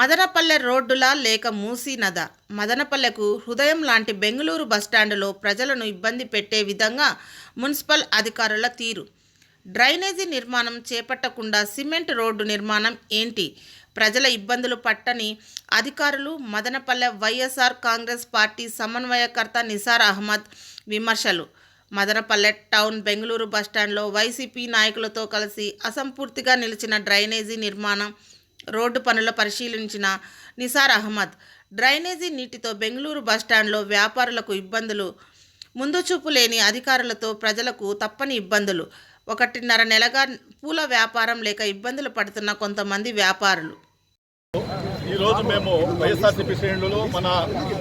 మదనపల్లె రోడ్డులా లేక మూసీ నద మదనపల్లెకు హృదయం లాంటి బెంగళూరు బస్టాండులో ప్రజలను ఇబ్బంది పెట్టే విధంగా మున్సిపల్ అధికారుల తీరు. డ్రైనేజీ నిర్మాణం చేపట్టకుండా సిమెంట్ రోడ్డు నిర్మాణం ఏంటి? ప్రజల ఇబ్బందులు పట్టని అధికారులు మదనపల్లె వైఎస్ఆర్ కాంగ్రెస్ పార్టీ సమన్వయకర్త నిసార్ అహ్మద్ విమర్శలు. మదనపల్లె టౌన్ బెంగళూరు బస్టాండ్లో వైసీపీ నాయకులతో కలిసి అసంపూర్తిగా నిలిచిన డ్రైనేజీ నిర్మాణం రోడ్డు పనుల పరిశీలించిన నిసార్ అహ్మద్ డ్రైనేజీ నీటితో బెంగళూరు బస్టాండ్లో వ్యాపారులకు ఇబ్బందులు. ముందు చూపు లేని అధికారులతో ప్రజలకు తప్పని ఇబ్బందులు. ఒకటిన్నర నెలగా పూల వ్యాపారం లేక ఇబ్బందులు పడుతున్న కొంతమంది వ్యాపారులు. ఈరోజు మేము వైఎస్ఆర్సీపీ శ్రేణులు మన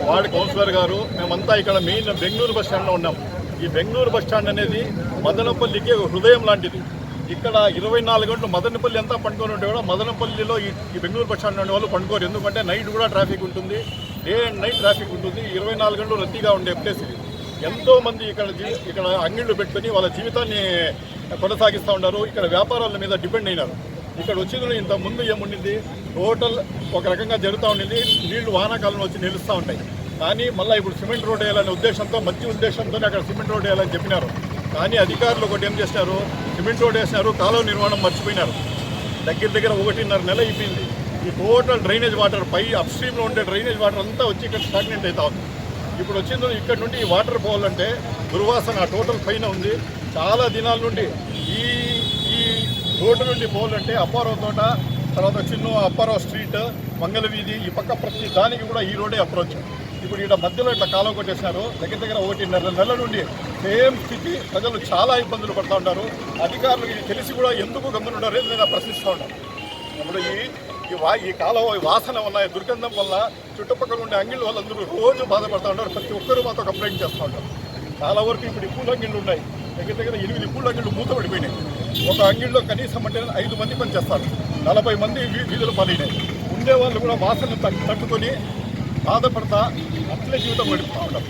వార్డ్ కౌన్సిలర్ గారు మేమంతా ఇక్కడ మెయిన్ బెంగళూరు బస్ స్టాండ్లో ఉన్నాం. ఈ బెంగళూరు బస్ స్టాండ్ అనేది మదనపల్లికి హృదయం లాంటిది. ఇక్కడ ఇరవై నాలుగు గంటలు మదనపల్లి అంతా పండుకొని ఉంటే కూడా మదనపల్లిలో ఈ బెంగళూరు పక్షాన్ని ఉండే వాళ్ళు పండుకోరు. ఎందుకంటే నైట్ కూడా ట్రాఫిక్ ఉంటుంది. డే అండ్ నైట్ ట్రాఫిక్ ఉంటుంది. ఇరవై నాలుగు గంటలు రద్దీగా ఉండే ప్లేస్ ఇది. ఎంతోమంది ఇక్కడ ఇక్కడ అంగిళ్ళు పెట్టుకొని వాళ్ళ జీవితాన్ని కొనసాగిస్తూ ఉన్నారు. ఇక్కడ వ్యాపారాల మీద డిపెండ్ అయినారు. ఇక్కడ వచ్చింది ఇంత ముందు ఏముండింది? టోటల్ ఒక రకంగా జరుగుతూ ఉండింది. నీళ్ళు వానాకాలంలో వచ్చి నిలుస్తూ ఉంటాయి. కానీ మళ్ళీ ఇప్పుడు సిమెంట్ రోడ్ వేయాలనే ఉద్దేశంతో మంచి ఉద్దేశంతో అక్కడ సిమెంట్ రోడ్ వేయాలని చెప్పినారు. కానీ అధికారులు ఒకటి ఏం చేసినారు? సిమెంట్ రోడ్ వేసినారు కాలువ నిర్మాణం మర్చిపోయినారు. దగ్గర దగ్గర ఒకటిన్నర నెల అయిపోయింది. ఈ టోటల్ డ్రైనేజ్ వాటర్ పై అప్స్ట్రీమ్లో ఉండే డ్రైనేజ్ వాటర్ అంతా వచ్చి ఇక్కడ స్టాగ్నెంట్ అవుతా ఉంది. ఇప్పుడు వచ్చింది ఇక్కడ నుండి ఈ వాటర్ పోవాలంటే దుర్వాసన టోటల్ పైన ఉంది. చాలా దినాల నుండి ఈ ఈ రోడ్డు నుండి పోవాలంటే అప్పారావు తోట తర్వాత చిన్న అప్పారావు స్ట్రీట్ మంగళవీధి ఈ పక్క ప్రతి దానికి కూడా ఈ రోడే అప్రోచ్. ఇప్పుడు ఇక్కడ మధ్యలో ఇట్లా కాలం కొట్టేశారు. దగ్గర దగ్గర ఒకటిన్నర నెలల నుండి సేమ్ స్థితి. ప్రజలు చాలా ఇబ్బందులు పడుతూ ఉంటారు. అధికారులు ఇది తెలిసి కూడా ఎందుకు గమ్మునుంటారు నేను ప్రశ్నిస్తూ ఉంటాను ఇప్పుడు ఈ ఈ వా ఈ కాలం ఈ వాసన వల్ల ఈ దుర్గంధం వల్ల చుట్టుపక్కల ఉండే అంగిళ్ళు వాళ్ళందరూ రోజు బాధపడుతూ ఉంటారు. ప్రతి ఒక్కరూ మాతో కంప్లైంట్ చేస్తూ ఉంటారు. చాలా వరకు ఇప్పుడు పూల అంగిళ్ళు ఉన్నాయి. దగ్గర దగ్గర ఎనిమిది పూల అంగిళ్ళు మూతపడిపోయినాయి ఒక అంగిళ్ళలో కనీసం అంటే ఐదు మంది పని చేస్తారు నలభై మంది వీధులు పాలైనాయి. ఉండే వాళ్ళు కూడా వాసన తట్టుకొని బాధపడతా అట్లే జీవితం గడుపుతూ ఉంటాం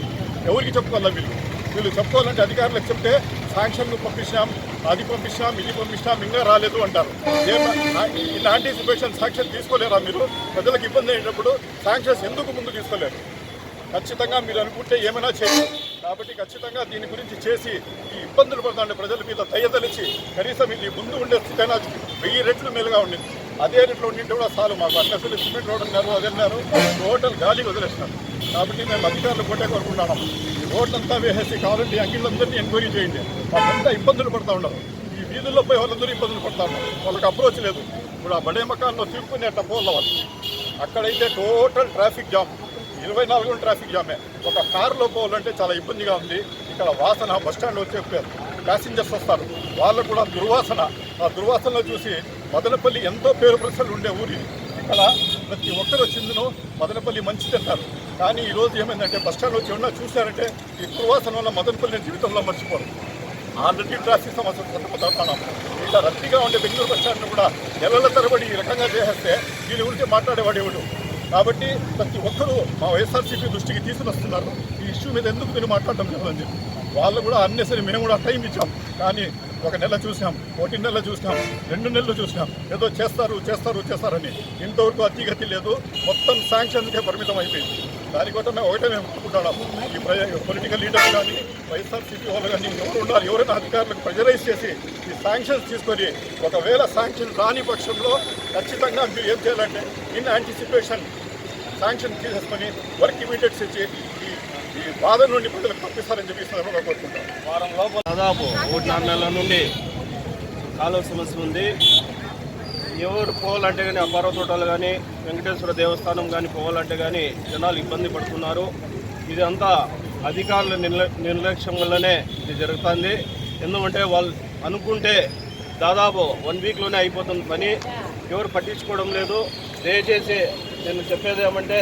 ఎవరికి చెప్పుకోవాలా వీళ్ళు? వీళ్ళు చెప్పుకోవాలంటే అధికారులకు చెప్తే శాంక్షన్ పంపించాం అది పంపించాం ఇది పంపించాం ఇంకా రాలేదు అంటారు. ఇలాంటి సిచ్యువేషన్ శాంక్షన్ తీసుకోలేరా మీరు? ప్రజలకు ఇబ్బంది అయినప్పుడు శాంక్షన్స్ ఎందుకు ముందు తీసుకోలేరు? ఖచ్చితంగా మీరు అనుకుంటే ఏమైనా చేయాలి కాబట్టి ఖచ్చితంగా దీని గురించి చేసి ఈ ఇబ్బందులు పడుతుండే ప్రజల మీద దయతలిచి కనీసం ఇది ముందు ఉండే స్థితి వెయ్యి రెట్లు మేలుగా ఉండింది. అదే రెట్లు ఉండింటే కూడా చాలు మాకు అన్నసలు సిమెంట్ రోడ్ అన్నారు అది అన్నారు. టోటల్ గాలి వదిలేస్తున్నారు. కాబట్టి మేము అధికారులు కొట్టే కోరుకుంటున్నాం. ఈ రోడ్లంతా వేసేసి కావాలంటే అఖిలందరినీ అంగిళ్ళందరినీ ఎంక్వైరీ చేయండి. వాళ్ళంతా ఇబ్బందులు పడతా ఉండరు ఈ వీధుల్లో పోయి వాళ్ళందరూ ఇబ్బందులు పడతా ఉన్నారు వాళ్ళకి అప్రోచ్ లేదు. ఇప్పుడు ఆ బడే మకాల్లో తిరుక్కుని అట్లా వాళ్ళు. అక్కడైతే టోటల్ ట్రాఫిక్ జామ్ ఇరవై నాలుగు ట్రాఫిక్ జామే ఒక కారులో పోవాలంటే చాలా ఇబ్బందిగా ఉంది. ఇక్కడ వాసన బస్ స్టాండ్ వచ్చే ప్యాసింజర్స్ వస్తారు. వాళ్ళకు కూడా దుర్వాసన. ఆ దుర్వాసనలో చూసి మదనపల్లి ఎంతో పేరు ప్రశ్నలు ఉండే ఊరి. ఇక్కడ ప్రతి ఒక్కరు వచ్చిందును మదనపల్లి మంచిది అంటారు కానీ ఈరోజు ఏమైందంటే బస్ స్టాండ్ వచ్చి ఉన్నా చూశారంటే ఈ దుర్వాసన వల్ల మదనపల్లి జీవితంలో మర్చిపోరు ఆల్రెడీ ట్రాఫిక్ సమస్య సతమతవుతున్నాం ఇట్లా రద్దీగా ఉండే బెంగళూరు బస్ కూడా నెలల తరబడి ఈ రకంగా చేసేస్తే దీని గురించి మాట్లాడేవాడు ఎవడు? కాబట్టి ప్రతి ఒక్కరూ మా వైఎస్ఆర్సీపీ దృష్టికి తీసుకుని వస్తున్నారు ఈ ఇష్యూ మీద ఎందుకు మీరు మాట్లాడడం లేదని చెప్పి వాళ్ళు కూడా అన్నెసరి మేము కూడా టైం ఇచ్చాం. కానీ ఒక నెల చూసాం ఒకటి నెల చూసాం రెండు నెలలు చూసాం. ఏదో చేస్తారు చేస్తారు చేస్తారని ఇంతవరకు అతిగతి లేదు. మొత్తం శాంక్షన్కే పరిమితం అయిపోయింది. దానికోసం మేము ఒకటే మేము అనుకుంటున్నాము ఈ పొలిటికల్ లీడర్స్ కానీ వైఎస్ఆర్సీపీ వాళ్ళు కానీ ఎవరు ఉన్నారు ఎవరైనా అధికారులకు ప్రెజరైజ్ చేసి ఈ శాంక్షన్స్ తీసుకొని ఒకవేళ శాంక్షన్ రాని పక్షంలో ఖచ్చితంగా మీరు ఏం చేయాలంటే ఇన్ యాంటిసిపేషన్ శాంక్షన్ తీసేసుకొని వర్క్ ఇమీడియట్స్ ఇచ్చి ఈ ఈ బాధ నుండి ప్రజలకు తప్పిస్తారని చెప్పి సందర్భంగా కోరుకుంటాం వారం లోపల దాదాపు ఒకటిన్నర నెలల నుండి కాలువ సమస్య ఉంది. ఎవరు పోవాలంటే కానీ ఆ పర్వతోటలు కానీ వెంకటేశ్వర దేవస్థానం కానీ పోవాలంటే కానీ జనాలు ఇబ్బంది పడుతున్నారు. ఇదంతా అధికారుల నిర్లక్ష్యం వల్లనే ఇది జరుగుతుంది. ఎందుకంటే వాళ్ళు అనుకుంటే దాదాపు వన్ వీక్లోనే అయిపోతుంది పని. ఎవరు పట్టించుకోవడం లేదు. దయచేసి నేను చెప్పేది ఏమంటే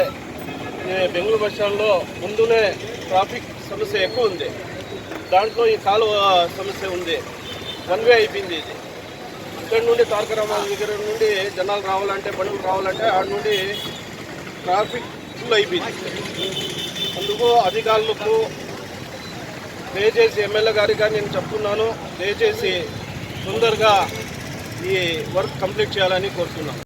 బెంగళూరు బస్ స్టాండ్లో ముందునే ట్రాఫిక్ సమస్య ఎక్కువ ఉంది. దాంట్లో ఈ కాలువ సమస్య ఉంది. వన్ వే అయిపోయింది ఇది. ఇక్కడ నుండి తారకరామ దగ్గర నుండి జనాలు రావాలంటే బండ్లు రావాలంటే ఆడ నుండి ట్రాఫిక్ ఫుల్ అయిపోయింది. అందుకు అధికారులకు దయచేసి ఎమ్మెల్యే గారికి నేను చెప్తున్నాను దయచేసి తొందరగా ఈ వర్క్ కంప్లీట్ చేయాలని కోరుతున్నాను.